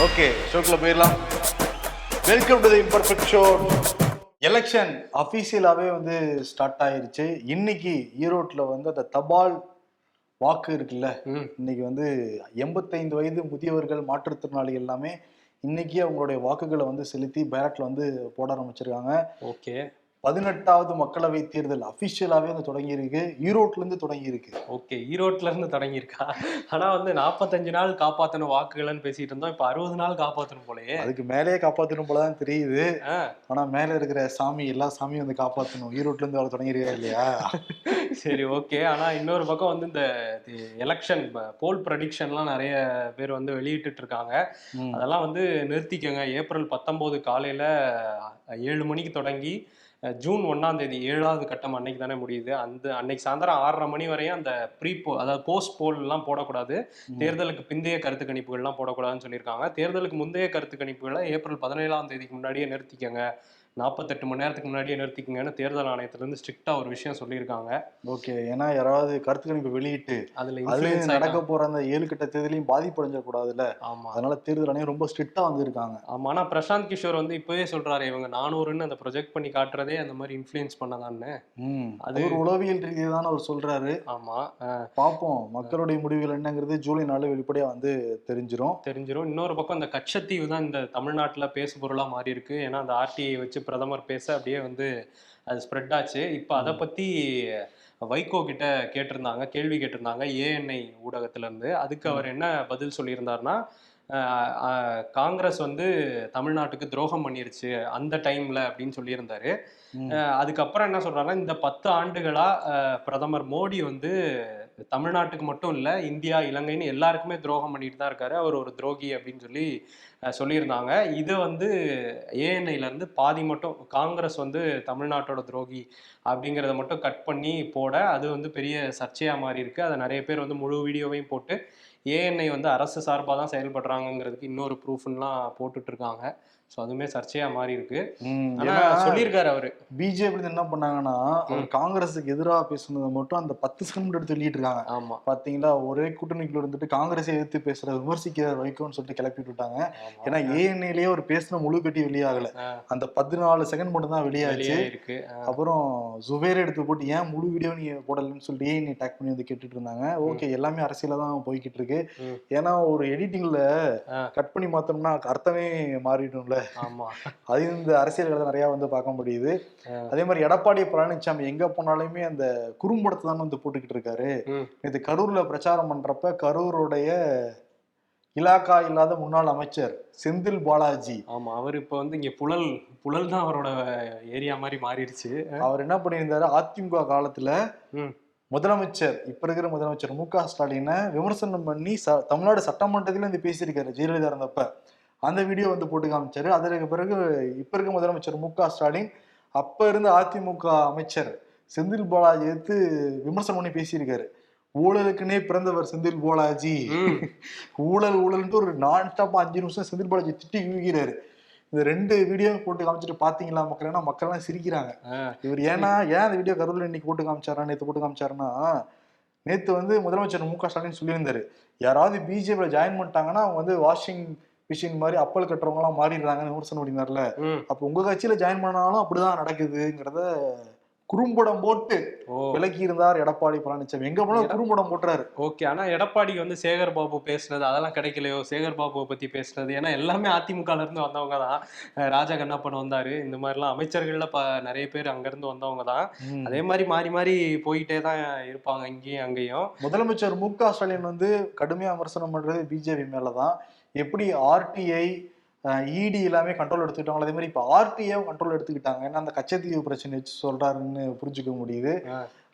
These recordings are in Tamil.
ஓகே ஷோக்குள்ள போயிடலாம். Welcome to the imperfect show election அஃபீஷியலாகவே வந்து ஸ்டார்ட் ஆயிருச்சு. இன்னைக்கு ஈரோட்டில் வந்து அந்த தபால் வாக்கு இருக்குல்ல இன்னைக்கு வந்து எண்பத்தைந்து வயது முதியவர்கள் மாற்றுத்திறனாளிகள் எல்லாமே இன்னைக்கு அவங்களுடைய வாக்குகளை வந்து செலுத்தி பேலட்ல வந்து போட ஆரம்பிச்சிருக்காங்க. ஓகே பதினெட்டாவது மக்களவை தேர்தல் அஃபிஷியலாகவே வந்து தொடங்கி இருக்கு ஈரோட்ல இருந்து தொடங்கி இருக்கு ஓகே ஈரோட்ல இருந்து தொடங்கியிருக்கா? ஆனா வந்து நாற்பத்தஞ்சு நாள் காப்பாத்தணும் வாக்குகள்னு பேசிட்டு இருந்தோம். இப்ப அறுபது நாள் காப்பாத்தணும் போலயே. அதுக்கு மேலேயே காப்பாற்றணும் போலதான் தெரியுது. ஆ, ஆனா மேல இருக்கிற சாமி எல்லா சாமியும் வந்து காப்பாற்றணும் ஈரோட்ல இருந்து அவர் தொடங்கிருக்கா இல்லையா? சரி ஓகே ஆனா இன்னொரு பக்கம் வந்து இந்த எலெக்ஷன் போல் ப்ரடிக்ஷன்லாம் நிறைய பேர் வந்து வெளியிட்டுட்டு இருக்காங்க. அதெல்லாம் வந்து நிறுத்திக்கங்க. ஏப்ரல் பத்தொம்போது காலையில ஏழு மணிக்கு தொடங்கி ஜூன் ஒண்ணாம் தேதி ஏழாவது கட்டம் அன்னைக்கு தானே முடியுது. அந்த அன்னைக்கு சாயந்தரம் ஆறரை மணி வரையும் அந்த ப்ரீ போ அதாவது போஸ்ட் போல் எல்லாம் போடக்கூடாது. தேர்தலுக்கு பிந்தைய கருத்து கணிப்புகள்லாம் போடக்கூடாதுன்னு சொல்லியிருக்காங்க. தேர்தலுக்கு முந்தைய கருத்து கணிப்புகளை ஏப்ரல் பதினேழாம் தேதிக்கு முன்னாடியே நிறுத்திக்கங்க. நாற்பத்தெட்டு மணி நேரத்துக்கு முன்னாடியே நிறுத்திக்கங்கன்னு தேர்தல் ஆணையத்திலிருந்து ஸ்ட்ரிக்டா ஒரு விஷயம் சொல்லியிருக்காங்க. ஓகே ஏன்னா யாராவது கருத்து கணிப்பு வெளியிட்டு அதுல அதுல influence நடக்க. போற அந்த ஏழு கட்ட தேர்தலையும் பாதிப்படைஞ்ச கூடாதுல்ல ஆமா. அதனால தேர்தல் ஆணையம் ரொம்ப ஸ்ட்ரிக்டா வந்திருக்காங்க. ஆமா ஆனா பிரசாந்த் கிஷோர் வந்து இப்பவே சொல்றாரு இவங்க நானூறுன்னு அந்த ப்ரொஜெக்ட் பண்ணி காட்டுறதே அந்த மாதிரி இன்ஃப்ளூயன்ஸ் பண்ணதான்னு. ம் அது- ஒரு உளவியல் ரீதியை தான் அவர் சொல்றாரு. ஆமா அஹ், பார்ப்போம் மக்களுடைய முடிவுகள் என்னங்கிறது ஜூலை நாலு வெளிப்படையா வந்து தெரிஞ்சிரும். தெரிஞ்சிரும். இன்னொரு பக்கம் இந்த கச்சத்தீவு தான் இந்த தமிழ்நாட்டுல பேசு பொருளா மாறி இருக்கு ஏன்னா அந்த ஆர்டிஐ வச்சு பிரதமர் பேச அப்படியே வந்து அது ஸ்ப்ரெட் ஆச்சு. இப்போ அதை பத்தி வைகோ கிட்ட கேட்டிருந்தாங்க கேள்வி கேட்டிருந்தாங்க ஏஎன்ஐ ஊடகத்துல இருந்து. அதுக்கு அவர் என்ன பதில் அஹ், காங்கிரஸ் வந்து தமிழ்நாட்டுக்கு துரோகம் பண்ணிருச்சு அந்த டைம்ல அப்படின்னு சொல்லியிருந்தாரு. அதுக்கப்புறம் என்ன சொல்றாங்கன்னா இந்த பத்து ஆண்டுகளா பிரதமர் மோடி வந்து தமிழ்நாட்டுக்கு மட்டும் இல்லை இந்தியா இலங்கைன்னு எல்லாருக்குமே துரோகம் பண்ணிட்டு தான் இருக்காரு. அவர் ஒரு துரோகி அப்படின்னு சொல்லி சொல்லியிருந்தாங்க. இது வந்து ஏஎன்ஐலேருந்து பாதி மட்டும் காங்கிரஸ் வந்து தமிழ்நாட்டோட துரோகி அப்படிங்கிறத மட்டும் கட் பண்ணி போட அது வந்து பெரிய சர்ச்சையாக மாறி இருக்கு அதை நிறைய பேர் வந்து முழு வீடியோவையும் போட்டு ஏஎன்ஐ வந்து அரசு சார்பாக தான் செயல்படுறாங்கங்கிறதுக்கு இன்னொரு ப்ரூஃப்லாம் போட்டுட்டு இருக்காங்க ஸோ அதுவுமே சர்ச்சையா மாறி இருக்கு சொல்லியிருக்காரு அவரு. பிஜேபி என்ன பண்ணாங்கன்னா அவர் காங்கிரஸுக்கு எதிராக பேசுனதை மட்டும் அந்த பத்து செகண்ட் எடுத்து வெளியிட்டு இருக்காங்க ஆமா. பாத்தீங்களா? ஒரே கூட்டணிக்குள்ள இருந்துட்டு காங்கிரஸை எதிர்த்து பேசுற விமர்சிக்கிற வைக்கோன்னு சொல்லிட்டு கிளப்பி விட்டாங்க. ஏன்னா ஏஎன்ஏலயே ஒரு பேசின முழு கட்டி வெளியாகல. அந்த பதினாலு செகண்ட் மட்டும் தான் வெளியாச்சு. வெளியே இருக்கு அப்புறம் ஜுபேர் எடுத்து போட்டு ஏன் முழு வீடியோ நீ போடலன்னு சொல்லிட்டு ஏன் நீ டேக் பண்ணி வந்து கேட்டுட்டு இருந்தாங்க ஓகே எல்லாமே அரசியல தான் போய்கிட்டு இருக்கு ம். ஏன்னா ஒரு எடிட்டிங்ல. கட் பண்ணி மாத்தோம்னா அர்த்தமே மாறிடும்ல ஆமா அது இந்த அரசியல்களை நிறைய வந்து பார்க்க முடியுது. அதே மாதிரி எடப்பாடி பழனிசாமி எங்க போனாலுமே அந்த குறும்படத்தை தான் வந்து போட்டுக்கிட்டு இருக்காரு. இது கரூர்ல பிரச்சாரம் பண்றப்ப கரூருடைய இலாக்கா இல்லாத முன்னாள் அமைச்சர் செந்தில் பாலாஜி ஆமா அவர் இப்ப வந்து இங்க புழல் புழல் தான் அவரோட ஏரியா மாதிரி மாறிடுச்சு அவர் என்ன பண்ணியிருந்தாரு அதிமுக காலத்துல. முதலமைச்சர் இப்ப இருக்கிற முதலமைச்சர் மு க ஸ்டாலினை விமர்சனம் பண்ணி ச தமிழ்நாடு சட்டமன்றத்துல இருந்து பேசியிருக்காரு ஜெயலலிதா இருந்தப்ப. அந்த வீடியோ வந்து போட்டு காமிச்சாரு. அதற்கு பிறகு இப்ப இருக்க முதலமைச்சர் மு க ஸ்டாலின் அப்ப இருந்த அதிமுக அமைச்சர் செந்தில் பாலாஜி எடுத்து விமர்சனம் பண்ணி பேசியிருக்காரு. ஊழலுக்குன்னே பிறந்தவர் செந்தில் பாலாஜி. ஊழல் ஊழல்ன்ட்டு ஒரு நான் ஸ்டாப் அஞ்சு நிமிஷம் செந்தில் பாலாஜி திட்டி யூகிறாரு இந்த ரெண்டு வீடியோ போட்டு காமிச்சிட்டு பாத்தீங்களா மக்கள்? ஏன்னா மக்கள் எல்லாம் சிரிக்கிறாங்க இவர் ஏன்னா ஏன் அந்த வீடியோ கரூர்ல இன்னைக்கு போட்டு காமிச்சாரா? நேத்து போட்டு காமிச்சாருன்னா நேத்து வந்து முதலமைச்சர் மு க ஸ்டாலின் சொல்லியிருந்தாரு. யாராவது பிஜேபியில ஜாயின் பண்ணிட்டாங்கன்னா அவங்க வந்து வாஷிங் மிஷின் மாதிரி அப்பல் கட்டுறவங்க எல்லாம் மாறிடுறாங்கன்னு விமர்சனம் பண்ணியிருந்தாருல. அப்ப உங்க கட்சியில ஜாயின் பண்ணாலும் அப்படிதான் நடக்குதுங்கிறத குறும்படம் போட்டு ஓ. விலக்கி இருந்தார் எடப்பாடி பழனிசாமி. எங்க போனாலும் குறும்படம் போட்டுறாரு. ஓகே ஆனா எடப்பாடிக்கு வந்து சேகர் பாபு பேசுனது அதெல்லாம் கிடைக்கலையோ? சேகர் பாபுவை பத்தி பேசுனது? ஏன்னா எல்லாமே அதிமுகல இருந்து வந்தவங்க தான். ராஜா கண்ணப்பன் வந்தாரு. இந்த மாதிரிலாம் அமைச்சர்கள்ல ப நிறைய பேர் அங்க இருந்து வந்தவங்க தான். அதே மாதிரி மாறி மாறி போயிட்டே தான் இருப்பாங்க இங்கேயும் அங்கேயும். முதலமைச்சர் மு க ஸ்டாலின் வந்து கடுமையா விமர்சனம் பண்றது பிஜேபி மேலதான். எப்படி ஆர்டிஐ இடி எல்லாமே கண்ட்ரோல் எடுத்துக்கிட்டாங்களோ அதே மாதிரி இப்போ ஆர்டிஐ கண்ட்ரோல் எடுத்துக்கிட்டாங்க. ஏன்னா அந்த கச்சத்தீவு பிரச்சனை வச்சு சொல்றாருன்னு புரிஞ்சுக்க முடியுது.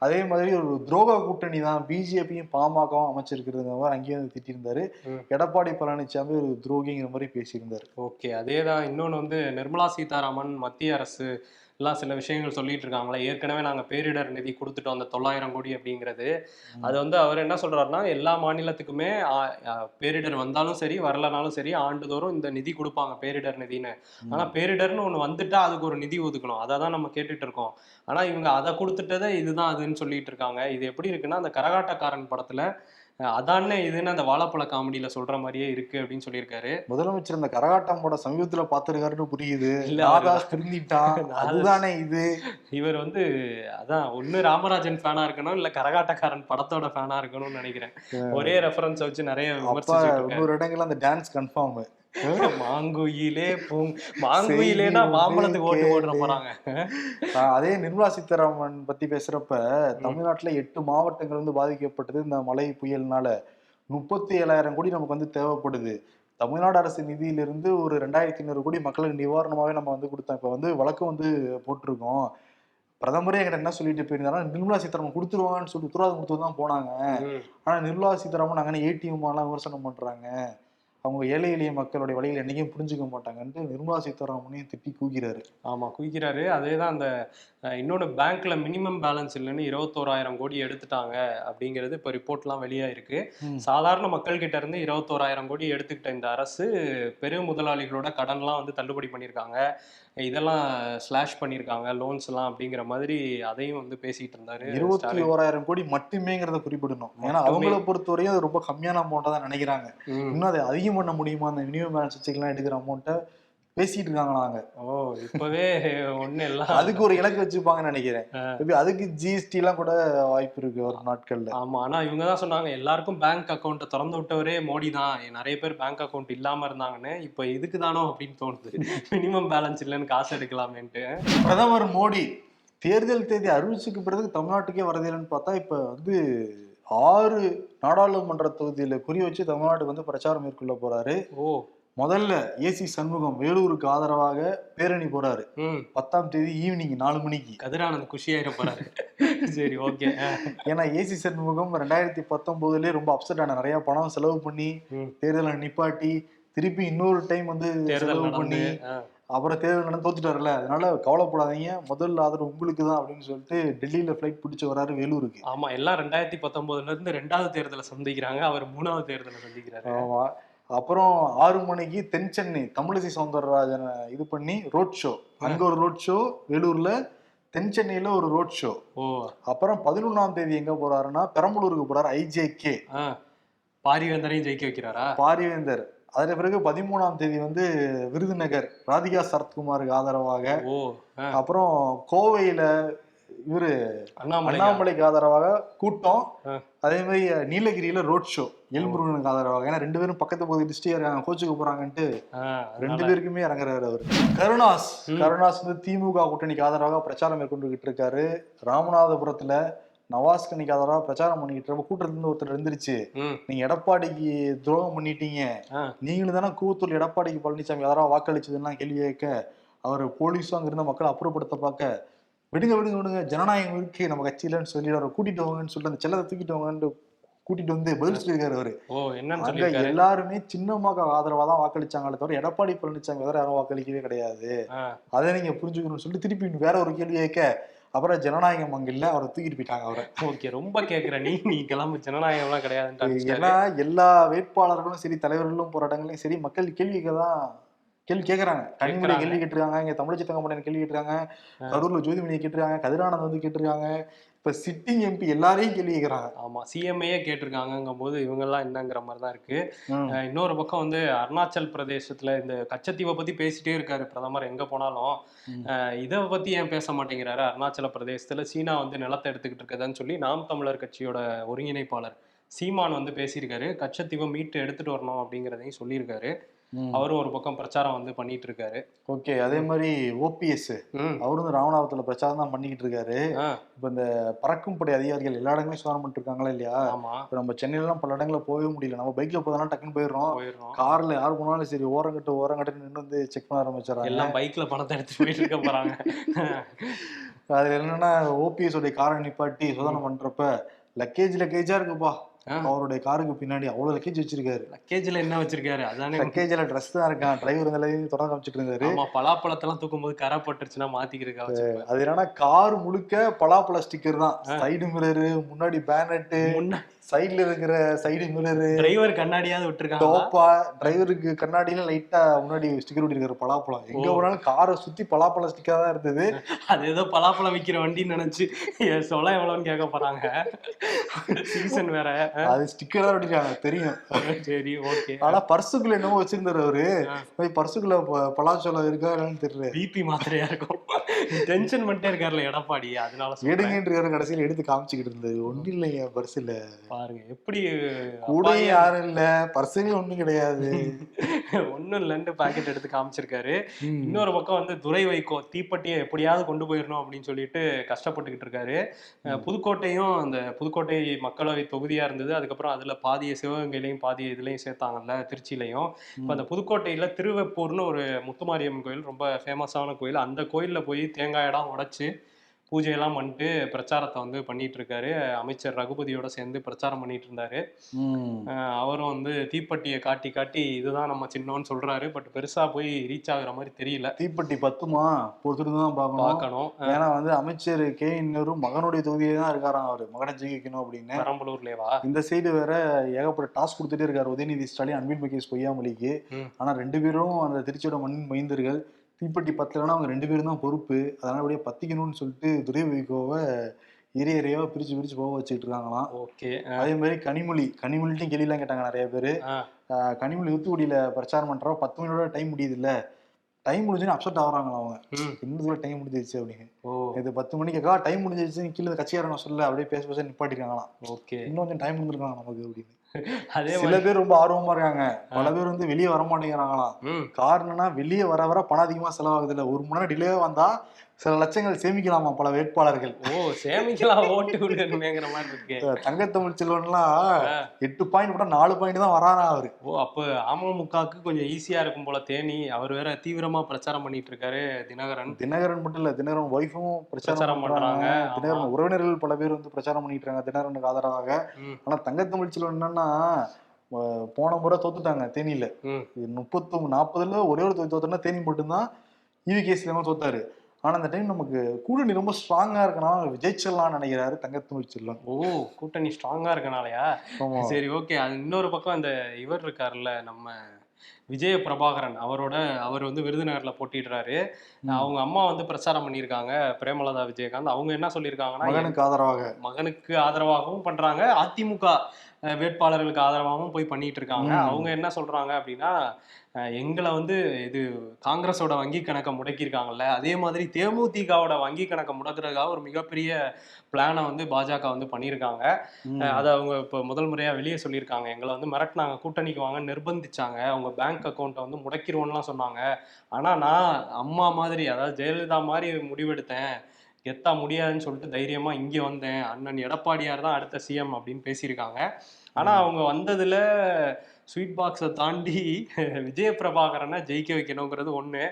அதே மாதிரி ஒரு துரோக கூட்டணி தான் பிஜேபியும் பாமகவும் அமைச்சிருக்கிறது மாதிரி அங்கேயும் வந்து திட்டியிருந்தாரு. எடப்பாடி பழனிசாமி ஒரு துரோகிங்கிற மாதிரி பேசியிருந்தாரு. ஓகே அதே தான் இன்னொன்று வந்து நிர்மலா சீதாராமன் மத்திய அரசு எல்லாம் சில விஷயங்கள் சொல்லிட்டு இருக்காங்களே ஏற்கனவே நாங்கள் பேரிடர் நிதி கொடுத்துட்டோம் அந்த தொள்ளாயிரம் கோடி அப்படிங்கிறது. அது வந்து அவர் என்ன சொல்றாருன்னா எல்லா மாநிலத்துக்குமே பேரிடர் வந்தாலும் சரி வரலனாலும் சரி ஆண்டுதோறும் இந்த நிதி கொடுப்பாங்க பேரிடர் நிதின்னு. ஆனா பேரிடர்னு ஒன்று வந்துட்டா அதுக்கு ஒரு நிதி ஒதுக்கணும். அதை தான் நம்ம கேட்டுட்டு இருக்கோம். ஆனா இவங்க அதை கொடுத்துட்டதே இதுதான் அதுன்னு சொல்லிட்டு இருக்காங்க. இது எப்படி இருக்குன்னா அந்த கரகாட்டக்காரன் படத்துல அதானே இதுன்னு அந்த வாழைப்பழ காமெடியில சொல்ற மாதிரியே இருக்கு அப்படின்னு சொல்லியிருக்காரு. முதலமைச்சர் இந்த கரகாட்டம் போட சமீபத்துல பாத்துருக்காருன்னு புரியுது. இல்ல, திருந்திட்டான். அதுதானே இது? இவர் வந்து அதான் ஒண்ணு ராமராஜன் ஃபேனா இருக்கணும் இல்ல கரகாட்டக்காரன் படத்தோட ஃபேனா இருக்கணும்னு நினைக்கிறேன். ஒரே ரெஃபரன்ஸ் வச்சு நிறைய. இன்னொரு இடங்கள்ல அந்த டான்ஸ் கன்ஃபார்ம் மாங்குயிலே பூங் மாங்குயிலேனா மாம்பழத்துக்கு ஓட்டு போடுற. போறாங்க. அதே நிர்மலா சீதாராமன் பத்தி பேசுறப்ப தமிழ்நாட்டுல எட்டு மாவட்டங்கள் வந்து பாதிக்கப்பட்டது. இந்த மழை புயல்னால முப்பத்தி ஏழாயிரம் கோடி நமக்கு வந்து தேவைப்படுது. தமிழ்நாடு அரசு நிதியிலிருந்து ஒரு ரெண்டாயிரத்தி ஐநூறு கோடி மக்களுக்கு நிவாரணமாவே நம்ம வந்து கொடுத்தோம் இப்ப வந்து வழக்கு வந்து போட்டிருக்கோம். பிரதமரே என்கிட்ட என்ன சொல்லிட்டு போயிருந்தாருன்னா நிர்மலா சீதாராமன் கொடுத்துருவாங்கன்னு சொல்லி உத்தரவாதம் கொடுத்து தான் போனாங்க. ம். ஆனா நிர்மலா சீதாராமன் அங்கே ஏடிஎம் எல்லாம் விமர்சனம் பண்றாங்க. அவங்க ஏழை எளிய மக்களுடைய வழியில் என்னைக்கும் புரிஞ்சுக்க மாட்டாங்கன்ட்டு நிர்மலா சீதாராமனையும் திட்டி குவிக்கிறாரு ஆமா குவிக்கிறாரு அதேதான் அந்த அஹ், இன்னொன்னு பேங்க்ல மினிமம் பேலன்ஸ் இல்லைன்னு இருபத்தோராயிரம் கோடி எடுத்துட்டாங்க அப்படிங்கிறது இப்போ ரிப்போர்ட்லாம் வெளியாயிருக்கு ம். சாதாரண மக்கள் கிட்ட இருந்து இருபத்தோராயிரம் கோடி எடுத்துக்கிட்ட இந்த அரசு பெரு முதலாளிகளோட கடன்லாம் வந்து தள்ளுபடி பண்ணியிருக்காங்க இதெல்லாம் ஸ்லாஷ் பண்ணியிருக்காங்க லோன்ஸ் எல்லாம் அப்படிங்கிற மாதிரி அதையும் வந்து பேசிட்டு இருந்தாரு இருபத்தி. ஓராயிரம் கோடி மட்டுமேங்கிறத குறிப்பிடணும் ஏன்னா. அவங்கள பொறுத்தவரையும் அது ரொம்ப கம்மியான அமௌண்ட்டா தான் நினைக்கிறாங்க. இன்னும் அதை அதிகம் பண்ண முடியுமா அந்த மினிமம் பேலன்ஸ் வச்சுக்கலாம் எடுக்கிற அமௌண்ட்டை பேசிட்டு இருக்காங்க நாங்க? ஓ இப்பவே ஒண்ணு எல்லாம் அதுக்கு ஒரு இலக்கு வச்சுப்பாங்கன்னு நினைக்கிறேன். அதுக்கு ஜிஎஸ்டி எல்லாம் கூட வாய்ப்பு இருக்கு வரும் நாட்கள்ல. ஆமா ஆனா இவங்க தான் சொன்னாங்க எல்லாருக்கும் பேங்க் அக்கௌண்ட்டை திறந்து விட்டவரே மோடி தான். நிறைய பேர் பேங்க் அக்கௌண்ட் இல்லாம இருந்தாங்கன்னு இப்போ இதுக்கு தானோ அப்படின்னு தோணுது. மினிமம் பேலன்ஸ் இல்லைன்னு காசு எடுக்கலாமேன்ட்டு. பிரதமர் மோடி தேர்தல் தேதி அறிவிச்சுக்கு பிறகு தமிழ்நாட்டுக்கே வரதில்லைன்னு பார்த்தா இப்ப வந்து ஆறு நாடாளுமன்ற தொகுதியில குறி வச்சு தமிழ்நாட்டுக்கு வந்து பிரச்சாரம் மேற்கொள்ள போறாரு. ஓ. முதல்ல ஏசி சண்முகம் வேலூருக்கு ஆதரவாக பேரணி போறாரு. பத்தாம் தேதி ஈவினிங் நாலு மணிக்கு. கதிரானந்த் குஷியாயிர போறாரு. சரி ஓகே ஏன்னா ஏசி சண்முகம் ரெண்டாயிரத்தி பத்தொன்பதுலயே ரொம்ப அப்செட் ஆன நிறைய பணம் செலவு பண்ணி. தேர்தலை நிப்பாட்டி திருப்பி இன்னொரு டைம் வந்து செலவு பண்ணி அப்புறம் தேர்தல் நடந்து தோத்துட்டாருல அதனால கவலைப்படாதீங்க. முதல் ஆதரவு உங்களுக்கு தான் அப்படின்னு சொல்லிட்டு டெல்லியில ஃபிளைட் பிடிச்சு வராரு வேலூருக்கு. ஆமா எல்லாம் ரெண்டாயிரத்தி பத்தொன்பதுல இருந்து ரெண்டாவது தேர்தலை சந்திக்கிறாங்க. அவர் மூணாவது தேர்தலை சந்திக்கிறாரு. ஆமா. அப்புறம் ஆறு மணிக்கு தென் சென்னை தமிழிசை சவுந்தரராஜனை இது பண்ணி ரோட் ஷோ அங்க ஒரு ரோட் ஷோ வேலூர்ல தென் சென்னையில ஒரு ரோட் ஷோ அப்புறம் பதினொன்னாம் தேதி எங்க போறாருன்னா பெரம்பலூருக்கு போறாரு ஐஜேகே. பாரிவேந்தரையும் ஜெயிக்க வைக்கிறாரா? பாரிவேந்தர். அதற்கு பிறகு பதிமூணாம் தேதி வந்து விருதுநகர் ராதிகா சரத்குமாருக்கு ஆதரவாக. அப்புறம் கோவையில இவரு அண்ணாமலை அண்ணாமலைக்கு ஆதரவாக கூட்டம். அதே மாதிரி நீலகிரியில ரோட் ஷோ எல்முருகனுக்கு ஆதரவாக. ஏன்னா ரெண்டு பேரும் பக்கத்து பகுதி இருக்காங்க கோச்சுக்கு போறாங்கன்ட்டு ரெண்டு பேருக்குமே இறங்குறாரு அவர். கருணாஸ். கருணாஸ் வந்து திமுக கூட்டணிக்கு ஆதரவாக பிரச்சாரம் மேற்கொண்டுகிட்டு இருக்காரு. ராமநாதபுரத்துல நவாஸ் கனிக்கு ஆதரவாக பிரச்சாரம் பண்ணிக்கிட்டு இருக்க கூட்டத்துல இருந்து ஒருத்தர் இருந்துருச்சு நீங்க எடப்பாடிக்கு துரோகம் பண்ணிட்டீங்க. நீங்களும் தானே கூத்தூர் எடப்பாடிக்கு பழனிசாமி ஆதரவா வாக்களிச்சதுன்னா கேள்வி கேட்க அவர் போலீஸும் அங்க இருந்த மக்களை அப்புறப்படுத்த பார்க்க விடுங்க விடுங்க விடுங்க. ஜனநாயகம் இருக்கு. நம்ம கட்சியிலன்னு சொல்லி அவரை கூட்டிட்டு வாங்கன்னு சொல்லிட்டு அந்த செல்லத்தை தூக்கிட்டு வாங்கன்னு கூட்டிட்டு வந்து பதில் சொல்லியிருக்காரு அவரு. அங்க எல்லாருமே சின்னமாக ஆதரவா தான் வாக்களிச்சாங்களே தவிர எடப்பாடி பழனிசாமி வேற யாரும் வாக்களிக்கவே கிடையாது. அதை நீங்க புரிஞ்சுக்கணும்னு சொல்லி திருப்பி வேற ஒரு கேள்வி கேட்க அப்புறம் ஜனநாயகம் அங்க இல்ல அவரை தூக்கிட்டு போயிட்டாங்க அவரை. ஓகே ரொம்ப கேக்குற நீ. நீ கிளம்பு. ஜனநாயகம்லாம் கிடையாதுன்ட்டு ஏன்னா எல்லா வேட்பாளர்களும் சரி தலைவர்களும் போராட்டங்களையும் சரி மக்கள் கேள்வி தான் கேள்வி கேட்கறாங்க கனிமொழி. கேள்வி கேட்டிருக்காங்க. இங்க தமிழச்சி தங்கமணியன் கேள்வி கேட்டிருக்காங்க. கரூர்ல ஜோதிமணியை கேட்டிருக்காங்க. கதிரானந்த் வந்து கேட்டிருக்காங்க. இப்ப சிட்டிங் எம்பி எல்லாரையும் கேள்வி கேட்கறாங்க ஆமா. சிஎம்ஏயே கேட்டிருக்காங்கங்கும் போது இவங்கெல்லாம் என்னங்கிற மாதிரி தான் இருக்கு இன்னொரு பக்கம் வந்து அருணாச்சல் பிரதேசத்துல இந்த கச்சத்தீவை பத்தி பேசிட்டே இருக்காரு பிரதமர் எங்க போனாலும். இதை பத்தி ஏன் பேச மாட்டேங்கிறாரு? அருணாச்சல பிரதேசத்துல சீனா வந்து நிலத்தை எடுத்துக்கிட்டு இருக்கதான்னு சொல்லி நாம் தமிழர் கட்சியோட ஒருங்கிணைப்பாளர் சீமான் வந்து பேசியிருக்காரு. கச்சத்தீவை மீட்டு எடுத்துட்டு வரணும் அப்படிங்கிறதையும் சொல்லியிருக்காரு. அவரும் ஒரு பக்கம் பிரச்சாரம் வந்து பண்ணிட்டு இருக்காரு ஓகே அதே மாதிரி ஓபிஎஸ் அவரும் ராமநாதத்துல பிரச்சாரம் தான் பண்ணிக்கிட்டு இருக்காரு இப்ப இந்த பறக்கும் படை அதிகாரிகள் எல்லா இடங்களையும் சுவாரம் பண்ணிட்டு இருக்காங்களா இல்லையா? ஆமா. இப்ப நம்ம சென்னையில எல்லாம் பல இடங்கள்ல போகவே முடியல. நம்ம பைக்ல போதெல்லாம் டக்குன்னு போயிடுறோம். கார்ல யார் போனாலும் சரி ஓரங்கட்டு ஓரங்கட்டு நின்று வந்து செக் பண்ண ஆரம்பிச்சிடறாங்க. எல்லாம் பைக்ல பணத்தை எடுத்து போயிட்டு இருக்க போறாங்க. அதுல என்னன்னா ஓபிஎஸ் உடைய காரை நிப்பாட்டி சோதனை பண்றப்ப லக்கேஜ் லக்கேஜா இருக்குப்பா. அவருடைய காருக்கு பின்னாடி அவ்வளவு லக்கேஜ் வச்சிருக்காரு. லக்கேஜ்ல என்ன வச்சிருக்காரு? அதானே லக்கேஜ்ல ட்ரெஸ் தான் இருக்கான். டிரைவர் எல்லாத்தையும் தொடர்ந்து காமிச்சிட்டு இருந்தாரு. ஆமா பலாப்பழத்தெல்லாம் தூக்கும்போது கரை பட்டுருச்சுன்னா மாத்திக்கிறதுக்கா வச்சிருப்பாரு. அது என்னன்னா கார் முழுக்க பலாப்பழ ஸ்டிக்கர் தான். சைடு மிரரு முன்னாடி பேனட்டு முன்னாடி சைடுல இருக்கிற சைடு மிரரு டிரைவர் கண்ணாடியாவது விட்டுருக்காங்க டோப்பா டிரைவருக்கு கண்ணாடியில லைட்டா முன்னாடி ஸ்டிக்கர் ஒட்டிருக்காரு பலாப்பழம். எங்க. போனாலும் காரை சுத்தி பலாப்பழம் ஸ்டிக்கரா தான் இருந்தது. அது ஏதோ பலாப்பழம் விக்கிற வண்டின்னு நினைச்சு சொல்ல எவ்வளோன்னு கேட்க போறாங்க. சீசன் வேற. அது ஸ்டிக்கர் தான் ஒட்டிருக்காங்க தெரியும். சரி ஓகே ஆனா பர்சுக்குள்ள என்னமோ வச்சிருந்தாரு அவரு. போய் பர்சுக்குள்ள பலாச்சோளம் இருக்கா என்னன்னு தெரியல. பிபி மாத்திரையா இருக்கும். டென்ஷன் பண்ணிட்டே இருக்காருல்ல எடப்பாடி அதனால சொல்றேன். எடுங்கன்ற கடைசியில எடுத்து காமிச்சுக்கிட்டு இருந்தது. ஒண்ணும் இல்லைங்க பர்சுல பாருங்க எப்படி கூட யாரும் இல்ல. பர்சுலயும் ஒண்ணும் கிடையாது. ஒன்னும் இல்லைன்னு பாக்கெட் எடுத்து காமிச்சிருக்காரு. இன்னொரு பக்கம் வந்து துரை வைகோ தீப்பெட்டியை எப்படியாவது கொண்டு போயிடணும் அப்படின்னு சொல்லிட்டு கஷ்டப்பட்டுக்கிட்டு இருக்காரு. புதுக்கோட்டையும் அந்த புதுக்கோட்டை மக்களவை தொகுதியா இருந்தது. அதுக்கப்புறம் அதுல பாதிய சிவகங்கையிலையும் பாதிய இதுலயும் சேர்த்தாங்கல்ல திருச்சியிலையும். இப்போ அந்த புதுக்கோட்டையில திருவெப்பூர்னு ஒரு முத்துமாரியம்மன் கோயில் ரொம்ப ஃபேமஸான கோயில். அந்த கோயில்ல போய் தேங்காயெல்லாம் உடைச்சு பூஜையெல்லாம் பண்ணிட்டு பிரச்சாரத்தை வந்து பண்ணிட்டு இருக்காரு அமைச்சர் ரகுபதியோட சேர்ந்து பிரச்சாரம் பண்ணிட்டு இருந்தாரு அவரும் வந்து தீப்பெட்டியை காட்டி காட்டி இதுதான் நம்ம சின்னோன்னு சொல்றாரு. பட் பெருசா போய் ரீச் ஆகுற மாதிரி தெரியல. தீப்பெட்டி பத்துமா? பொறுத்துட்டு தான் பார்க்கணும். பார்க்கணும். ஏன்னா வந்து அமைச்சர் கே. இன்னரும் மகனுடைய தொகுதியிலே தான் இருக்காராம் அவரு. மகனை ஜெயிக்கணும் அப்படின்னு. பெரம்பலூர்லேவா இந்த சைடு வேற ஏகப்பட்ட டாஸ்க் கொடுத்துட்டே இருக்காரு. உதயநிதி ஸ்டாலின் அன்பில் மகேஷ் பொய்யாமொழிக்கு. ஆனா ரெண்டு பேரும் அந்த திருச்சியோட மண் மைந்தர்கள். தீப்பெட்டி பத்தலைன்னா அவங்க ரெண்டு பேரும் தான் பொறுப்பு. அதனால அப்படியே பத்திக்கணும்னு சொல்லிட்டு துரை வைகோவை ஏரிய ஏரியாவா பிரிச்சு பிரிச்சு போக வச்சுட்டு இருக்காங்களாம். ஓகே. அதே மாதிரி கனிமொழி கனிமொழிட்டையும் கேள்விலாம் கேட்டாங்க நிறைய பேர். கனிமொழி தூத்துக்குடியில பிரச்சாரம் பண்றோம் பத்து மணியோட டைம் முடியுது இல்ல டைம் முடிஞ்சுன்னு அப்செட் ஆகுறாங்களா அவங்க இன்னும் டைம் முடிஞ்சிருச்சு அப்படின்னு. ஓ. இது பத்து மணிக்கா டைம் முடிஞ்சிருச்சு கீழே கட்சியாரங்க சொல்ல அப்படியே பேச பேச நிப்பாட்டிருக்காங்களாம். ஓகே. இன்னும் கொஞ்சம் டைம் இருந்திருக்காங்க நமக்கு அப்படின்னு. அதே சில பேர் ரொம்ப ஆர்வமா இருக்காங்க. பல பேர் வந்து வெளியே வர மாட்டேங்கிறாங்களாம் காரணம்னா வெளியே வர வர பணம் அதிகமா செலவாகுது இல்ல. ஒரு மணி நேரம் டிலே வந்தா சில லட்சங்கள் சேமிக்கலாமா பல வேட்பாளர்கள்? ஓ சேமிக்கலாம் ஓட்டு விடுங்கிற மாதிரி இருக்கு. தங்கத்தமிழ் செல்வன்லாம் எட்டு பாயிண்ட் கூட நாலு பாயிண்ட் தான் வரானா அவரு? ஓ அப்போ அமமுகவுக்கு கொஞ்சம் ஈஸியா இருக்கும் போல தேனி. அவர் வேற தீவிரமா பிரச்சாரம் பண்ணிட்டு இருக்காரு தினகரன். தினகரன் மட்டும் இல்ல தினகரன் ஒய்ஃபும் பிரச்சாரம் பண்றாங்க. தினகரன் உறவினர்கள் பல பேர் வந்து பிரச்சாரம் பண்ணிட்டு இருக்காங்க தினகரனுக்கு ஆதரவாக. ஆனா தங்கத்தமிழ் செல்வன் என்னன்னா போன முறை தோத்துட்டாங்க தேனியில. ம். முப்பத்தொன்னு நாற்பதுல ஒரே ஒரு தோத்தனா தேனி மட்டும்தான் ஈவி கேஸ்ல தோத்தாரு. ஆனா அந்த டைம் நமக்கு கூட்டணி ரொம்ப ஸ்ட்ராங்கா இருக்கனால விஜய்ச்சல்லாம் நினைக்கிறாரு தங்கத்தமிழ் செல்வன். ஓ கூட்டணி ஸ்ட்ராங்கா இருக்கனாலயா. சரி ஓகே அது இன்னொரு பக்கம் அந்த இவர் இருக்காருல்ல நம்ம விஜய பிரபாகரன் அவரோட அவர் வந்து விருதுநகர்ல போட்டிடுறாரு அவங்க அம்மா வந்து பிரச்சாரம் பண்ணியிருக்காங்க பிரேமலதா விஜயகாந்த். அவங்க என்ன சொல்லியிருக்காங்கன்னா மகனுக்கு ஆதரவாக. மகனுக்கு ஆதரவாகவும் பண்றாங்க. அதிமுக வேட்பாளர்களுக்கு ஆதரவாகவும் போய் பண்ணிட்டு இருக்காங்க. அவங்க என்ன சொல்றாங்க அப்படின்னா எங்களை வந்து இது காங்கிரஸோட வங்கி கணக்கை முடக்கியிருக்காங்கல்ல. அதே மாதிரி தேமுதிகவோட வங்கி கணக்கை முடக்கிறதுக்காக ஒரு மிகப்பெரிய பிளானை வந்து பாஜக வந்து பண்ணியிருக்காங்க. அதை அவங்க இப்போ முதல் முறையா வெளியே சொல்லியிருக்காங்க. எங்களை வந்து மிரட்டினாங்க கூட்டணிக்கு வாங்க நிர்பந்திச்சாங்க. அவங்க பேங்க் அக்கௌண்ட்டை வந்து முடக்கிடுவோம்லாம் சொன்னாங்க. ஆனா நான் அம்மா மாதிரி அதாவது ஜெயலலிதா மாதிரி முடிவெடுத்தேன். கெத்தா முடியாதுன்னு சொல்லிட்டு தைரியமா இங்க வந்தேன். அண்ணன் எடப்பாடியார் தான் அடுத்த சிஎம் அப்படின்னு பேசியிருக்காங்க. ஆனா அவங்க வந்ததுல ஸ்வீட் பாக்ஸை தாண்டி விஜய பிரபாகரனை ஜெயிக்க வைக்கணுங்கிறது ஒண்ணு.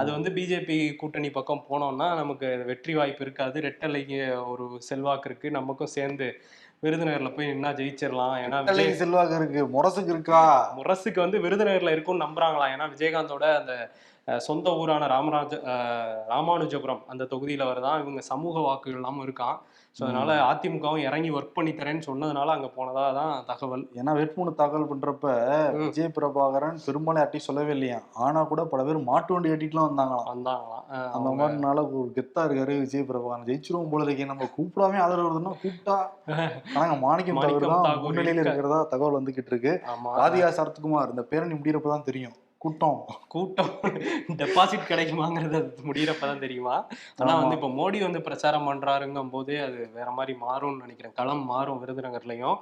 அது வந்து பிஜேபி கூட்டணி பக்கம் போனோம்னா நமக்கு வெற்றி வாய்ப்பு இருக்காது. ரெட்டலைக்கு ஒரு செல்வாக்கு இருக்கு. நமக்கும் சேர்ந்து விருதுநகர்ல போய் நின்னா ஜெயிச்சிடலாம் ஏன்னா விஜய் செல்வாக்கு இருக்கு. முரசுக்கு இருக்கா? முரசுக்கு வந்து விருதுநகர்ல இருக்கும்னு நம்புறாங்களா? ஏன்னா விஜயகாந்தோட அந்த சொந்த ஊரான ராமராஜ ராமானுஜபுரம் அந்த தொகுதியில வருதான் இவங்க சமூக வாக்குகள் இல்லாம இருக்கான். ஸோ அதனால அதிமுகவும் இறங்கி ஒர்க் பண்ணி தரேன்னு சொன்னதுனால அங்க போனதா தான் தகவல். ஏன்னா வேட்புமனு தாக்கல் பண்றப்ப ம். விஜய் பிரபாகரன் பெரும்பாலும் யார்ட்டையும் சொல்லவே இல்லையா? ஆனா கூட பல பேர் மாட்டு வண்டி கட்டிட்டுலாம் வந்தாங்களாம். வந்தாங்களாம். அந்த மாதிரினால ஒரு கெத்தா இருக்காரு விஜய் பிரபாகரன். ஜெயிச்சிருவோம் போல இருக்கே நம்ம கூப்பிடாம ஆதரவு வருதுன்னா கூப்பிட்டா ஆனா மாணிக்கம் தகவல் தான் முன்னிலையில இருக்க- இருக்கிறதா தகவல் வந்துகிட்டு இருக்கு. ஆமா. ராதிகா சரத்குமார் இந்த பேரணி முடியறப்பதான் தெரியும். கூட்டம். கூட்டம். டெபாசிட் கிடைக்குமாங்கிறது அது முடியறப்பதான் தெரியுமா? ஆனா. வந்து இப்ப மோடி வந்து பிரச்சாரம் பண்றாருங்கும் போதே அது வேற மாதிரி மாறும்னு நினைக்கிறேன். களம் மாறும் விருதுநகர்லயும்.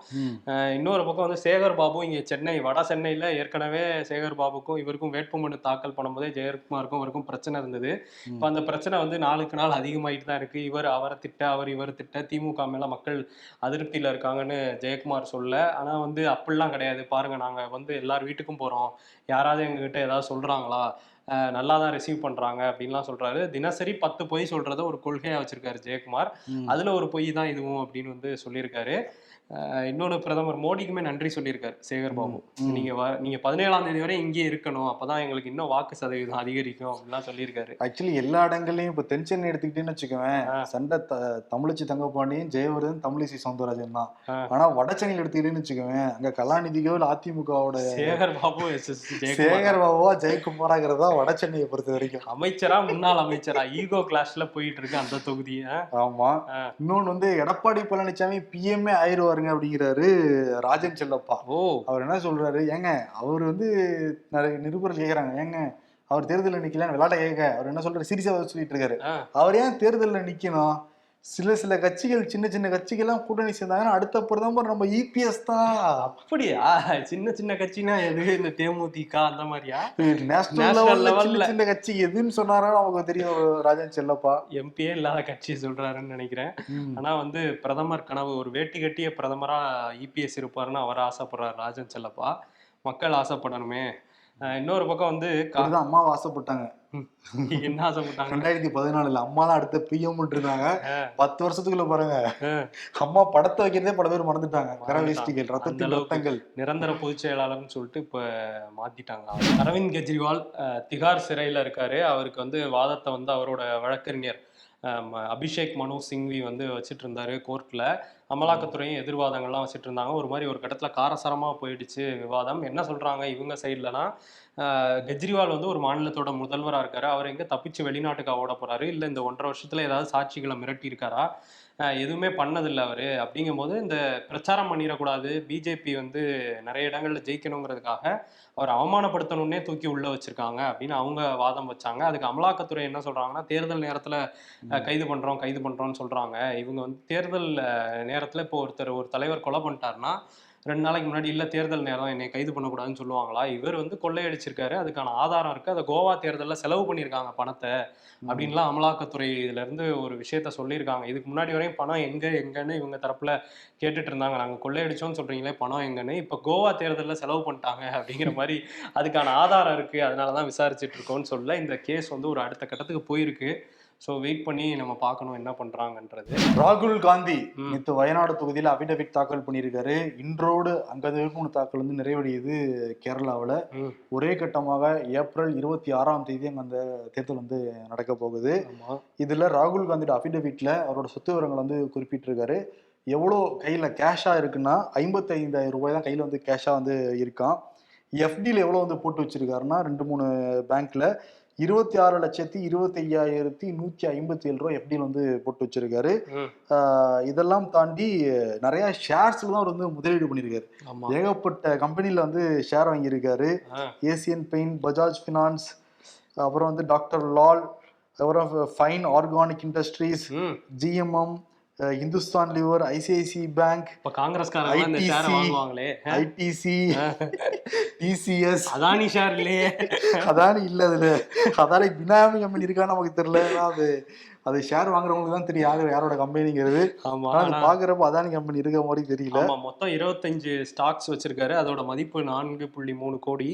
இன்னொரு பக்கம் வந்து சேகர் பாபு இங்க சென்னை வட சென்னையில ஏற்கனவே சேகர் பாபுக்கும் இவருக்கும் வேட்புமனு தாக்கல் பண்ணும்போதே ஜெயக்குமாருக்கும் இவருக்கும் பிரச்சனை இருந்தது. இப்ப அந்த பிரச்சனை வந்து நாளுக்கு நாள் அதிகமாயிட்டு தான் இருக்கு. இவர் அவரை திட்ட அவர் இவர் திட்ட திமுக மேல மக்கள் அதிருப்தியில இருக்காங்கன்னு ஜெயக்குமார் சொல்ல. ஆனா வந்து அப்படிலாம் கிடையாது. பாருங்க நாங்க வந்து எல்லார் வீட்டுக்கும் போறோம். யாராவது எங்ககிட்ட ஏதாவது சொல்றாங்களா? அஹ் நல்லா தான் ரிசீவ் பண்றாங்க அப்படின்லாம் சொல்றாரு. தினசரி பத்து பொய் சொல்றத ஒரு கொள்கையா வச்சிருக்காரு ஜெயக்குமார். அதுல ஒரு பொய் தான் இதுவும் அப்படின்னு வந்து சொல்லியிருக்காரு. அஹ் இன்னொன்னு பிரதமர் மோடிக்குமே நன்றி சொல்லியிருக்காரு சேகர் பாபு. நீங்க வ- நீங்க பதினேழாம் தேதி வரை இங்கே இருக்கணும் அப்பதான் எங்களுக்கு இன்னும் வாக்கு சதவீதம் அதிகரிக்கும் அப்படிலாம் சொல்லியிருக்காரு. ஆக்சுவலி எல்லா இடங்கள்லயும் இப்ப தென் சென்னை எடுத்துக்கிட்டேன்னு வச்சுக்கோவேன். சண்டை த- தமிழச்சி தங்கப்பாண்டியும் ஜெயவர்தன் தமிழிசை சவுந்தரராஜன் தான். ஆனா வட சென்னையில் எடுத்துக்கிட்டேன்னு வச்சுக்கோவேன் அங்க கலாநிதிக்கோ இல்ல அதிமுகவோட சேகர் பாபு சேகர் பாபுவா ஜெயக்குமாராங்கிறது வட சென்னையை பொறுத்த வரைக்கும். அமைச்சரா முன்னாள் அமைச்சரா? ஈகோ கிளாஸ்ல போயிட்டு இருக்கு அந்த தொகுதி அஹ் ஆமா. இன்னொன்னு வந்து எடப்பாடி பழனிசாமி பிஎம்ஏ ஆயிருவாருங்க அப்படிங்கிறாரு ராஜன் செல்லப்பா. ஓ. அவர் என்ன சொல்றாரு? ஏங்க அவர் வந்து நிறைய நிருபர்கள் கேக்குறாங்க. ஏங்க அவர் தேர்தலில் நிக்கலன்னு விளையாட கேட்க. அவர் என்ன சொல்றாரு? சீரியஸா சொல்லிட்டு இருக்காரு. அவர் ஏன் தேர்தலில் நிக்கணும்? சில சில கட்சிகள் சின்ன சின்ன கட்சிகள்லாம் கூட்டணி சேர்ந்தாங்கன்னா அடுத்த பிரதமர் நம்ம இபிஎஸ் தான். அப்படியா? சின்ன சின்ன கட்சினா எது? இந்த தேமுதிக அந்த மாதிரியா? நேஷனல் லெவல்ல சின்ன கட்சி எதுன்னு சொன்னாரோ நமக்கு தெரியும் ராஜன் செல்லப்பா. எம்பியே இல்லாத கட்சி சொல்றாருன்னு நினைக்கிறேன். ஆனா வந்து பிரதமர் கனவு ஒரு வேட்டி கட்டிய பிரதமரா இபிஎஸ் இருப்பாருன்னு அவர் ஆசைப்படுறாரு ராஜன் செல்லப்பா. மக்கள் ஆசைப்படணுமே. இன்னொரு பக்கம் வந்து அம்மாவை ஆசைப்பட்டாங்க என்ன ஆசைப்பட்டாங்க ரெண்டாயிரத்தி பதினாலுல அம்மா தான் அடுத்த பிஎம் இருந்தாங்க. பத்து வருஷத்துக்குள்ள பாருங்க. அம்மா படத்தை வைக்கிறதே பல பேர் மறந்துட்டாங்க. கரவேஷ்டிகள் ரத்தத்தின். ரத்தங்கள் நிரந்தர பொதுச் செயலாளர்னு சொல்லிட்டு இப்ப மாத்திட்டாங்க அரவிந்த் கெஜ்ரிவால் திகார் சிறையில இருக்காரு அவருக்கு வந்து வாதத்தை வந்து அவரோட வழக்கறிஞர் அபிஷேக் மனு சிங்வி வந்து வச்சுட்டு இருந்தாரு கோர்ட்டில் அமலாக்கத்துறையும் எதிர்வாதங்கள்லாம் வச்சுட்டு இருந்தாங்க ஒரு மாதிரி ஒரு கட்டத்தில் காரசாரமாக போயிடுச்சு விவாதம். என்ன சொல்கிறாங்க இவங்க சைட்லனா கெஜ்ரிவால் வந்து ஒரு மாநிலத்தோட முதல்வராக இருக்காரு. அவர் எங்கே தப்பிச்சு வெளிநாட்டுக்கு ஓட போகிறாரு இல்லை இந்த ஒன்றரை வருஷத்தில் ஏதாவது சாட்சிகளை மிரட்டி இருக்காரா எதுவுமே பண்ணதில்லை அவரு. அப்படிங்கும்போது இந்த பிரச்சாரம் பண்ணிடக்கூடாது. பிஜேபி வந்து நிறைய இடங்கள்ல ஜெயிக்கணுங்கிறதுக்காக அவர் அவமானப்படுத்தணும்னே தூக்கி உள்ள வச்சிருக்காங்க அப்படின்னு அவங்க வாதம் வச்சாங்க. அதுக்கு அமலாக்கத்துறை என்ன சொல்றாங்கன்னா தேர்தல் நேரத்துல கைது பண்றோம் கைது பண்றோம்னு சொல்றாங்க. இவங்க வந்து தேர்தல் நேரத்துல இப்போ ஒருத்தர் ஒரு தலைவர் கொலை பண்ணிட்டாருன்னா ரெண்டு நாளைக்கு முன்னாடி இல்ல தேர்தல் நேரம் என்னை கைது பண்ணக்கூடாதுன்னு சொல்லுவாங்களா? இவர் வந்து கொள்ளையடிச்சிருக்காரு. அதுக்கான ஆதாரம் இருக்கு. அதை கோவா தேர்தல்ல செலவு பண்ணியிருக்காங்க பணத்தை. அப்படின்லாம் அமலாக்கத்துறை இதுல இருந்து ஒரு விஷயத்த சொல்லியிருக்காங்க. இதுக்கு முன்னாடி வரையும் பணம் எங்க எங்கன்னு இவங்க தரப்புல கேட்டுட்டு இருந்தாங்க. நாங்க கொள்ளையடிச்சோம்னு சொல்றீங்களே பணம் எங்கன்னு. இப்ப கோவா தேர்தல்ல செலவு பண்ணிட்டாங்க அப்படிங்கிற மாதிரி அதுக்கான ஆதாரம் இருக்கு. அதனாலதான் விசாரிச்சுட்டு இருக்கோம்னு சொல்ல இந்த கேஸ் வந்து ஒரு அடுத்த கட்டத்துக்கு போயிருக்கு. ஸோ வெயிட் பண்ணி நம்ம பார்க்கணும் என்ன பண்றாங்கன்றது. ராகுல் காந்தி. நேற்று வயநாடு தொகுதியில் அபிடவிட் தாக்கல் பண்ணியிருக்காரு. இன்றோடு அங்க வேட்புமனு தாக்கல் வந்து நிறைவடையுது கேரளாவில். ஒரே கட்டமாக ஏப்ரல் இருபத்தி ஆறாம் தேதி அங்க அந்த தேர்தல் வந்து நடக்க போகுது. இதுல ராகுல் காந்தியோட அபிடவிட்ல அவரோட சொத்து விவரங்கள் வந்து குறிப்பிட்டிருக்காரு. எவ்வளோ கையில கேஷா இருக்குன்னா ஐம்பத்தி ஐந்தாயிரம் ரூபாய் தான் கையில வந்து கேஷா வந்து இருக்கான். எஃப்டியில் எவ்வளோ வந்து போட்டு வச்சிருக்காருன்னா ரெண்டு மூணு பேங்க்ல இருபத்தி ஆறு லட்சத்தி இருபத்தி ஐயாயிரத்தி நூற்றி ஐம்பத்தி ஏழு ரூபாய் எஃப்டியில் வந்து போட்டு வச்சிருக்காரு. இதெல்லாம் தாண்டி நிறைய ஷேர்ஸ்ல தான் அவர் வந்து முதலீடு பண்ணியிருக்காரு ஏகப்பட்ட கம்பெனில வந்து ஷேர் வாங்கியிருக்காரு. ஏசியன் பெயிண்ட் பஜாஜ் ஃபினான்ஸ் அப்புறம் வந்து டாக்டர் லால் அப்புறம் fine organic industries GMM Hindustan lever ICIC bank இப்ப. வாங்குவாங்களே. ITC TCS. அதானி ஷேர் இல்லையே அதானி இல்ல அதுல. அதானி பினாமி கம்பெனி இருக்கான்னு நமக்கு தெரியல. அது அது ஷேர் வாங்குறவங்களுக்கு தான் தெரியும். யாரு யாரோட கம்பெனிங்கிறது ஆமா அது பாக்குறப்ப அதானி கம்பெனி இருக்க மாதிரி தெரியல. ஆமா மொத்தம் இருபத்தஞ்சு ஸ்டாக்ஸ் வச்சிருக்காரு. அதோட மதிப்பு நான்கு புள்ளி மூணு கோடி.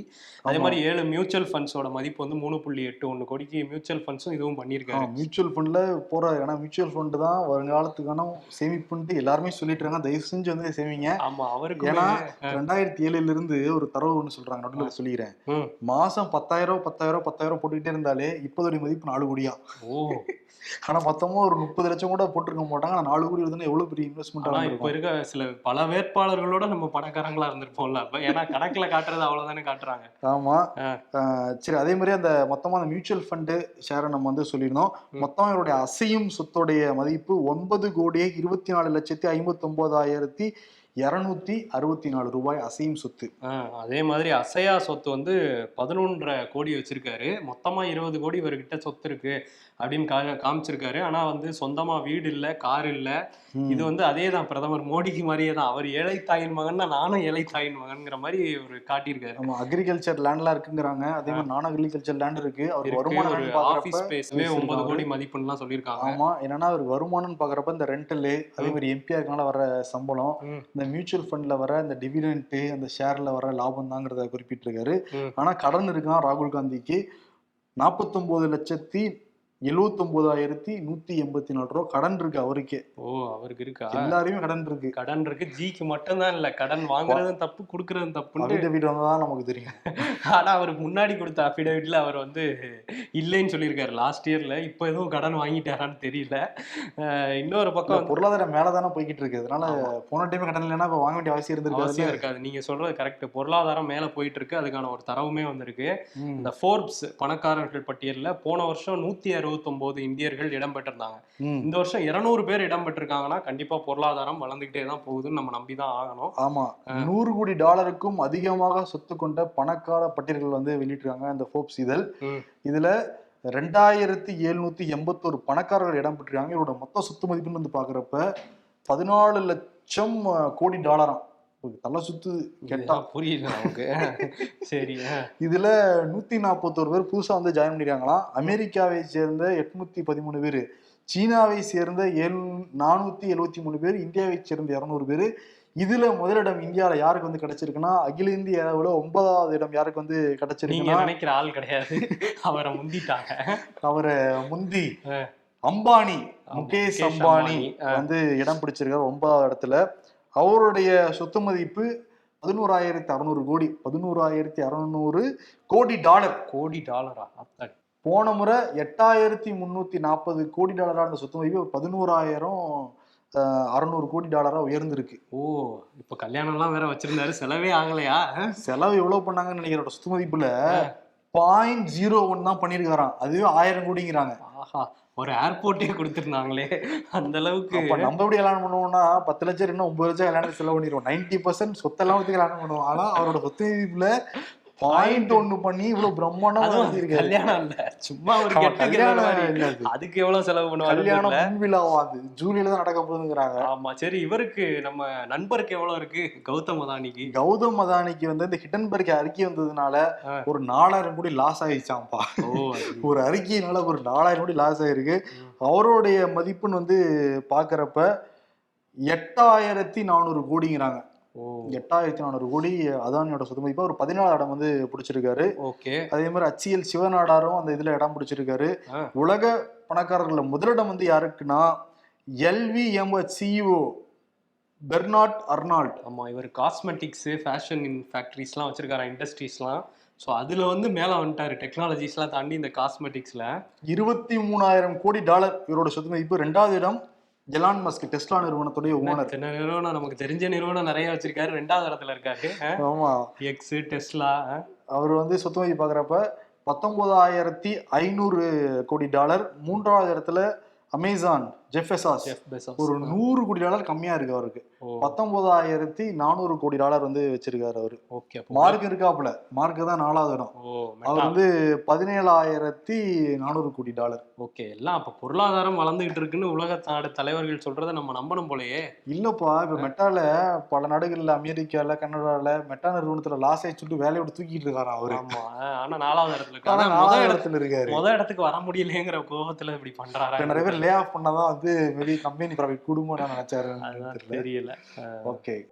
அதே. மாதிரி ஏழு மியூச்சுவல் ஃபண்ட்ஸோட மதிப்பு வந்து மூணு புள்ளி எட்டு ஒன்று கோடிக்கு மியூச்சுவல் ஃபண்ட்ஸும் இதுவும் பண்ணியிருக்காரு. மியூச்சுவல் ஃபண்ட்ல போறாரு. ஏன்னா மியூச்சுவல் ஃபண்ட் தான் வருங்காலத்துக்கான சேமிப்புன்ட்டு எல்லாருமே சொல்லிட்டு இருக்காங்க தயவு செஞ்சு வந்து சேமிங்க. ஆமா அவருக்கு ஏன்னா ரெண்டாயிரத்தி ஏழுல இருந்து ஒரு தரவு ஒன்று சொல்றாங்க. நடுவில் சொல்லிக்கிறேன். ம். மாசம் பத்தாயிரம் பத்தாயிரம் பத்தாயிரம் போட்டுக்கிட்டே இருந்தாலே இப்போதைய மதிப்பு நாலு கோடியா? ஓ. ஆனா மொத்தமா ஒரு முப்பது லட்சம் கூட போட்டிருக்க மாட்டாங்க. ஆனா நாலு கோடி வருதுன்னா எவ்வளவு பெரிய இன்வெஸ்ட்மெண்ட் இப்ப இருக்க சில பல வேட்பாளர்களோட நம்ம பணக்காரங்களா இருந்திருப்போம்ல. ஏன்னா கணக்குல காட்டுறது அவ்வளவுதானே காட்டுறாங்க. ஆமா. சரி அதே மாதிரி அந்த மொத்தமா அந்த மியூச்சுவல் ஃபண்டு ஷேரை நம்ம வந்து சொல்லியிருந்தோம். மொத்தம் இவருடைய அசையும் சொத்துடைய மதிப்பு ஒன்பது கோடியே இருபத்தி நாலு லட்சத்தி ஐம்பத்தி ஒன்பதாயிரத்தி இருநூத்தி அறுபத்தி நாலு ரூபாய் அசையும் சொத்து. அதே மாதிரி அசையா சொத்து வந்து பதினொன்றரை கோடி வச்சிருக்காரு. மொத்தமா இருபது கோடி இவர்கிட்ட சொத்து இருக்கு அப்படின்னு கா காமிச்சிருக்காரு. ஆனா வந்து சொந்தமா வீடு இல்ல கார் இல்ல. இது வந்து அதே தான் பிரதமர் மோடிக்கு மாதிரியே தான். அவர் ஏழை தாயின் மகன்னா நானும் ஏழை தாயின் மகன்ங்கிற மாதிரி ஒரு காட்டியிருக்காரு. நம்ம அக்ரிகல்ச்சர் லேண்ட்லாம் இருக்குங்கிறாங்க. அதே மாதிரி நான் அக்ரிகல்ச்சர் லேண்ட் இருக்கு. அவர் வருமானம் பாக்குறப்ப ஸ்பேஸ்மே ஒன்பது. கோடி மதிப்புன்னுலாம் சொல்லியிருக்காங்க. ஆமா என்னன்னா அவர் வருமானம்னு பாக்குறப்ப இந்த ரெண்டலு அதே மாதிரி எம்பியா இருக்கனால வர சம்பளம். இந்த மியூச்சுவல் ஃபண்ட்ல வர இந்த டிவிடெண்ட் அந்த ஷேர்ல வர லாபம் தாங்கிறத குறிப்பிட்டிருக்காரு. ஆனா கடன் இருக்கான் ராகுல் காந்திக்கு நாற்பத்தொன்பது லட்சத்தி எழுவத்தொன்பதாயிரத்தி நூத்தி எண்பத்தி நாலு ரூபா கடன் இருக்கு அவருக்கே. ஓ அவருக்கு இருக்கா? எல்லாருமே கடன் இருக்கு. கடன் இருக்கு. ஜிக்கு மட்டும்தான் இல்ல. கடன் வாங்குறதும் தப்பு கொடுக்கறதும் தப்புன்னு அபிடவிட் வந்ததான் நமக்கு தெரியும். ஆனா அவர் முன்னாடி கொடுத்த அஃபிடவிட்ல அவர் வந்து இல்லைன்னு சொல்லியிருக்காரு. லாஸ்ட் இயர்ல இப்போ எதுவும் கடன் வாங்கிட்டாரான்னு தெரியல. இன்னொரு பக்கம் பொருளாதாரம் மேலதானே போய்கிட்டு இருக்கு. அதனால போன டைம் கடன் இல்லைன்னா இப்ப வாங்க வேண்டிய அவசியம் அவசியம் இருந்திருக்காது இருக்காது. நீங்க சொல்றது கரெக்ட் பொருளாதாரம் மேல போயிட்டு இருக்கு. அதுக்கான ஒரு தரவுமே வந்திருக்கு. இந்த ஃபோர்ப்ஸ் பணக்காரர்கள் பட்டியல்ல போன வருஷம் நூத்தி அறுபத்தொன்பது இந்தியர்கள் இடம்பெற்றிருந்தாங்க. இந்த வருஷம் இருநூறு பேர் இடம்பெற்றிருக்காங்கன்னா கண்டிப்பா பொருளாதாரம் வளர்ந்துகிட்டே தான் போகுதுன்னு நம்ம நம்பி தான் ஆகணும். ஆமா. நூறு கோடி டாலருக்கும் அதிகமாக சொத்து கொண்ட பணக்கார பட்டியல்கள் வந்து வெளியிட்டிருக்காங்க இந்த ஃபோர்ப்ஸ் இதழ். இதுல ரெண்டாயிரத்தி எழுநூத்தி எண்பத்தோரு பணக்காரர்கள் இடம் பெற்றிருக்காங்க. இவரோட மொத்த சொத்து மதிப்புன்னு வந்து பாக்குறப்ப பதினாலு லட்சம் கோடி டாலராம். ஒரு தலை சுத்து கேட்டா. புரியல நமக்கு? சரி. இதுல நூத்தி நாற்பத்தோரு பேர் புதுசா வந்து ஜாயின் பண்ணிருக்காங்களாம் அமெரிக்காவை சேர்ந்த எட்நூத்தி பதிமூணு பேர் சீனாவை சேர்ந்த ஏழு நானூத்தி எழுவத்தி மூணு பேர் இந்தியாவை சேர்ந்த இருநூறு பேர். இதுல முதலிடம் இந்தியால யாருக்கு வந்து கிடைச்சிருக்குன்னா அகில இந்திய அளவுல ஒன்பதாவது இடம் யாருக்கு வந்து நீங்க கிடைச்சிருக்குன்னா நினைக்கிற ஆள் கிடையாது. அவரை முந்திட்டாங்க. அவரை முந்தி. அம்பானி முகேஷ் அம்பானி. வந்து இடம் பிடிச்சிருக்காரு ஒன்பதாவது இடத்துல. அவருடைய சொத்து மதிப்பு பதினோராயிரத்தி அறுநூறு கோடி. பதினோராயிரத்தி அறுநூறு கோடி டாலர். கோடி டாலரா? அத்தாடி. போன முறை எட்டாயிரத்தி முன்னூத்தி நாற்பது கோடி டாலரா அந்த சொத்து மதிப்பு பதினோராயிரம் அறுநூறு கோடி டாலரா உயர்ந்திருக்கு. ஓ இப்ப கல்யாணம் எல்லாம் வேற வச்சிருந்தாரு. செலவே ஆகலையா? செலவு எவ்வளவு பண்ணாங்கன்னு நினைக்கிற சொத்து மதிப்புல பாயிண்ட் ஜீரோ ஒன் தான் பண்ணிருக்காராம் அதுவே ஆயிரம் கோடிங்கிறாங்க. ஆஹா ஒரு ஏர்போர்ட்டே கொடுத்திருந்தாங்களே. அந்த அளவுக்கு. நம்ம எப்படி கல்யாணம் பண்ணுவோம்னா பத்து லட்சம் இன்னும் ஒன்பது லட்சம் கல்யாணம் செலவு பண்ணிடுவோம். நைன்டி பர்சன்ட் சொத்தெல்லாம் வச்சு கல்யாணம் பண்ணுவோம். ஆனா அவரோட சொத்து பாயிண்ட் ஒண்ணு பண்ணி இவ்வளவு பிரம்மாண்டமா கல்யாணம் இல்ல. சும்மா ஒரு கல்யாணம். அதுக்கு எவ்வளவு செலவு பண்ணுவாங்க கல்யாணம் முன்விழாவா அது? ஜூலியில தான் நடக்க போகுதுங்கிறாங்க. ஆமா சரி இவருக்கு நம்ம நண்பருக்கு எவ்வளவு இருக்கு? கௌதம் அதானிக்கு. கௌதம் அதானிக்கு வந்து இந்த ஹிட்டன்பர்க் அறிக்கை வந்ததுனால. ஒரு நாலாயிரம் கோடி லாஸ் ஆயிடுச்சாம்ப்பா. ஒரு அறிக்கையினால ஒரு நாலாயிரம் கோடி லாஸ் ஆயிருக்கு. அவருடைய மதிப்புன்னு வந்து பாக்குறப்ப எட்டாயிரத்தி நானூறு கோடிங்கிறாங்க. எட்டாயிரத்தி நானூறு கோடி அதானியோட சொத்து மதிப்பா ஒரு பதினாலு இடம் வந்து பிடிச்சிருக்காரு. ஓகே. அதே மாதிரி அச்சியல் சிவநாடாரும் அந்த இதுல இடம் பிடிச்சிருக்காரு. உலக பணக்காரர்கள்ல முதலிடம் வந்து யாருக்குன்னா சிஇஓ பெர்னாட் அர்னால்ட். ஆமா இவர் காஸ்மெட்டிக்ஸ் ஃபேஷன் ஃபேக்டரிஸ்லாம் வச்சிருக்காரு இண்டஸ்ட்ரீஸ்லாம் ஸோ அதுல வந்து மேல வந்துட்டாரு டெக்னாலஜிஸ்லாம் தாண்டி இந்த காஸ்மெட்டிக்ஸ்ல இருபத்தி மூணாயிரம் கோடி டாலர் இவரோட சொத்து மதிப்பு ரெண்டாவது இடம் எலான் மஸ்க் டெஸ்லா நிறுவனத்துடைய ஓனர். நிறுவனம்? நமக்கு தெரிஞ்ச நிறுவனம் நிறைய வச்சிருக்காரு. ரெண்டாவது இடத்துல இருக்காரு. ஆமா. எக்ஸ் டெஸ்லா அவர் வந்து சொத்து மதிப்பு பாக்குறப்ப பத்தொன்பதாயிரத்தி ஐநூறு கோடி டாலர். மூன்றாவது இடத்துல அமேசான் ஜெஃபெசாஸ் ஜெஃப் பெசாஸ் ஒரு நூறு கோடி டாலர் கம்மியா இருக்கு அவருக்கு. பத்தொன்பதாயிரத்தி நானூறு கோடி டாலர் வந்து வச்சிருக்காரு அவரு. ஓகே மார்க் இருக்காப்புல. மார்க் தான் நாலாவது இடம். அவர் வந்து பதினேழாயிரத்தி நானூறு கோடி டாலர். ஓகே எல்லாம் அப்ப பொருளாதாரம் வளர்ந்துகிட்டு இருக்குன்னு உலக நாடு தலைவர்கள் சொல்றதை நம்ம நம்பணும் போலயே. இல்லப்பா இப்ப மெட்டால பல நாடுகள்ல அமெரிக்கால கனடால மெட்டா நிறுவனத்துல லாஸ் ஆயிடுச்சு சொல்லிட்டு வேலையை விட்டு தூக்கிட்டு இருக்காராம் அவரு. ஆமா ஆனா நாலாவது இடத்துல இருக்காரு. முத நாலாவது இடத்துல இருக்காரு. முத இடத்துக்கு வர முடியலையேங்கிற கோபத்துல இப்படி பண்றாரா நிறைய பேர் லே ஆஃப் பண்ணாதான் வந்து மேபி கம்பெனி ப்ராஃபிட் கூடுமோ நான் நினைச்சாருன்னு அதுதான் தெரியல. ஓகே.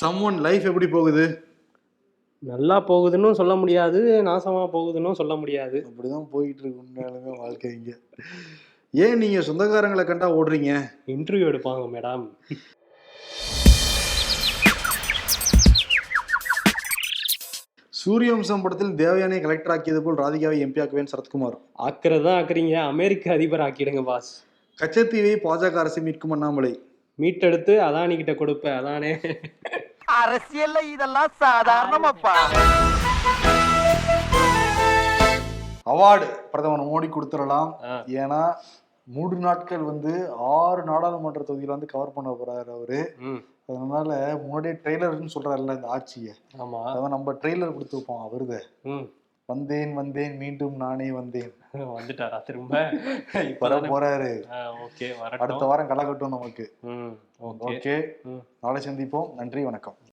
சம்ஒன் லைஃப் எப்படி போகுது? நல்லா போகுதுன்னு சொல்ல முடியாது நாசமா போகுதுன்னு சொல்ல முடியாது. அப்படிதான் போயிட்டு இருக்கு உண்மையாலுமே வாழ்க்கை இங்க. ஏன் நீங்க சொந்தக்காரங்களை கண்டா ஓடுறீங்க? இன்டர்வியூ எடுப்பாங்க மேடம் சூரியவம்சம் படத்தில் தேவயானை கலெக்டர் ஆக்கியது போல் ராதிகாவை எம்பி ஆக்குவேன் சரத்குமார். ஆக்குறது தான் ஆக்குறீங்க? அமெரிக்க அதிபர் ஆக்கிடுங்க பாஸ் கச்சத்தீவை பாஜக அரசு மீட்கும் அண்ணாமலை. மீட்டெடுத்து அதானி கிட்ட கொடுப்பேன் அதானே. அரசியல்ல இதெல்லாம் சாதாரணமாப்பா. அவார்டு பிரதமர் மோடி கொடுத்துடலாம். ஏன்னா மூன்று நாட்கள் வந்து ஆறு நாடாளுமன்ற தொகுதியில வந்து கவர் பண்ண போறாரு அவரு. அதனால முன்னாடியே ட்ரெய்லர்னு சொல்றாருல்ல இந்த ஆட்சியை. ஆமா. அதான் நம்ம ட்ரெய்லர் கொடுத்து வைப்போம் அவருத. வந்தேன் வந்தேன் மீண்டும் நானே வந்தேன். வந்துட்டாரா திரும்ப? இப்பதானே போறாரு. ஓகே அடுத்த வாரம் களை கட்டும் நமக்கு. ஓகே. நாளை சந்திப்போம். நன்றி வணக்கம்.